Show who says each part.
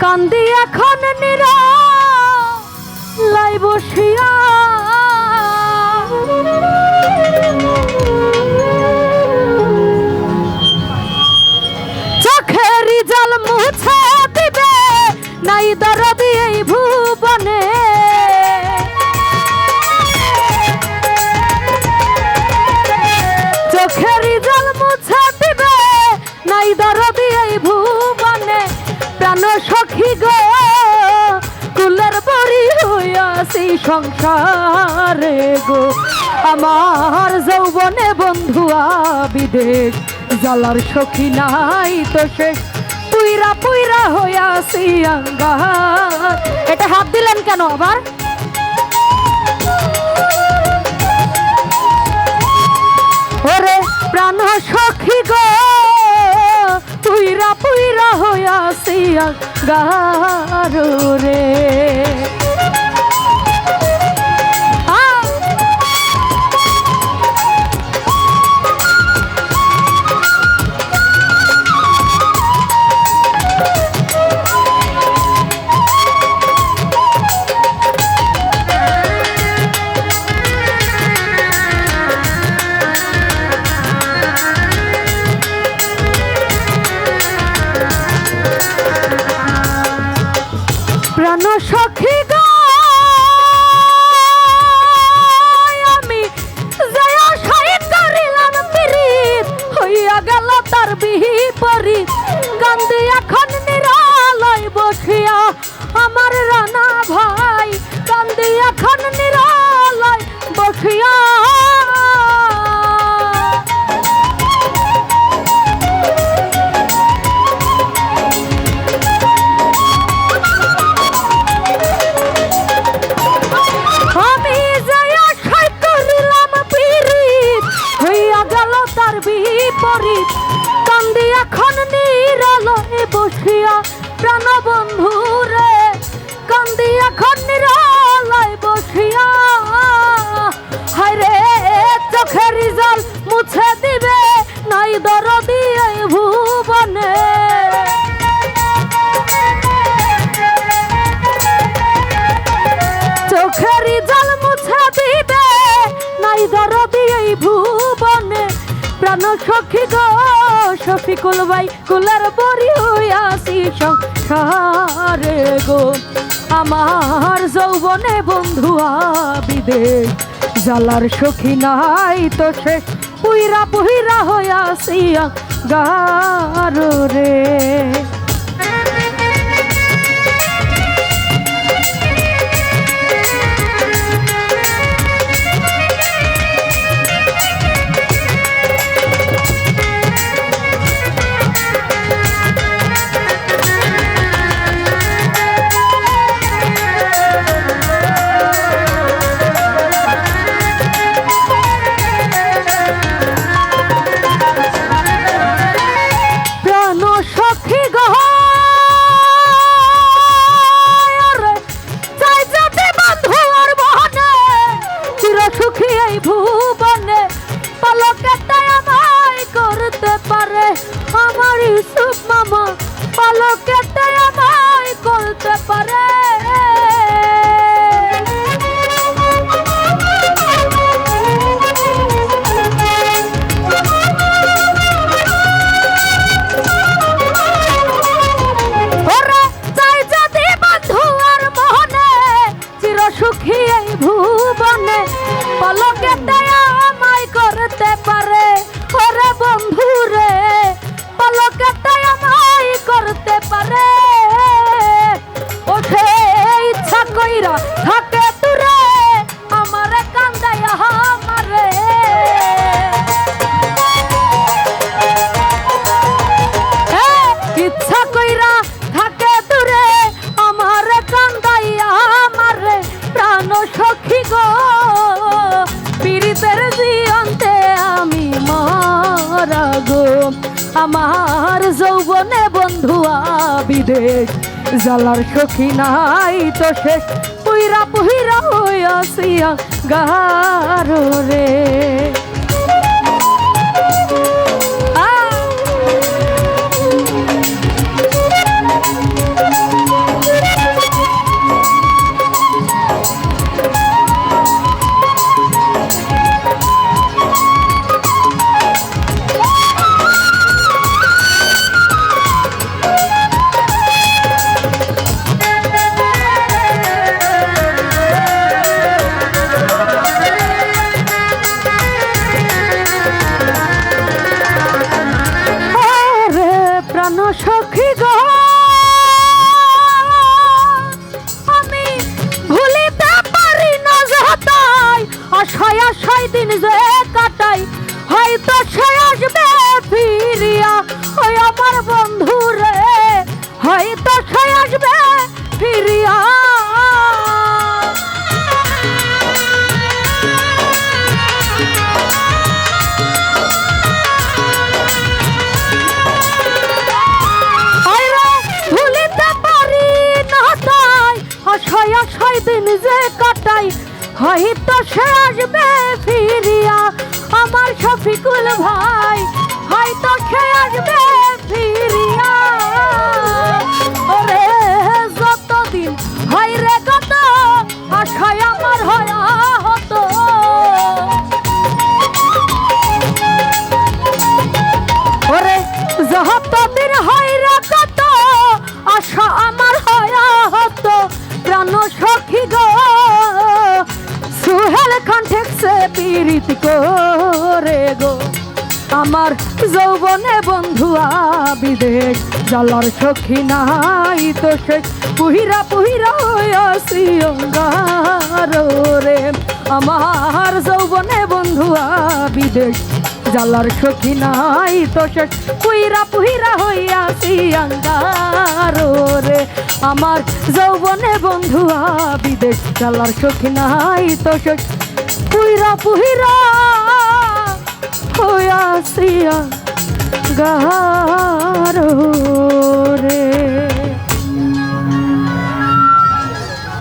Speaker 1: কান্দি এখন নিরা সংসারে গো। আমার যৌবনে বন্ধু আবিদেশ জালার সখী নাই তো শেষ পুইরা পুইরা হইয়াছি এটা হাত দিলেন কেন আবার? ওরে প্রাণ সখী গো, পুইরা পুইরা হইয়াছি আঙ্গার রে সখী গো সখী কুলবাই কুলার পরি হইয়াছি সখারে গো। আমার যৌবনে বন্ধু বিদেশ জালার সখী নাই তো সে, পুইরা পুইরা হইয়াছি গার রে ইউসুফ মামা পলক। গো। আমার যৌবনে বন্ধু আবিদেশ জালার সখী নাই তো শেষ। পুইরা পুহিরা হইয়াছিয়া গারো রে। সে আসবে ফিরিয়া আমার শফিকুল ভাই। পীড়িত করে গো। আমার যৌবনে বন্ধুয়া বিদেশ জলর সখী নাই তো সে। পুহিরা পুহিরা অঙ্গার রে আমার যৌবনে বন্ধুয়া বিদেশ জালার সখী নাই তো সে। পুইরা পুহিরা হইয়াছি অঙ্গার রে আমার যৌবনে বন্ধুয়া বিদেশ জালার সখী নাই তো সে। পুইরা পুহিরা হইয়া শ্রিয়া গাহার রে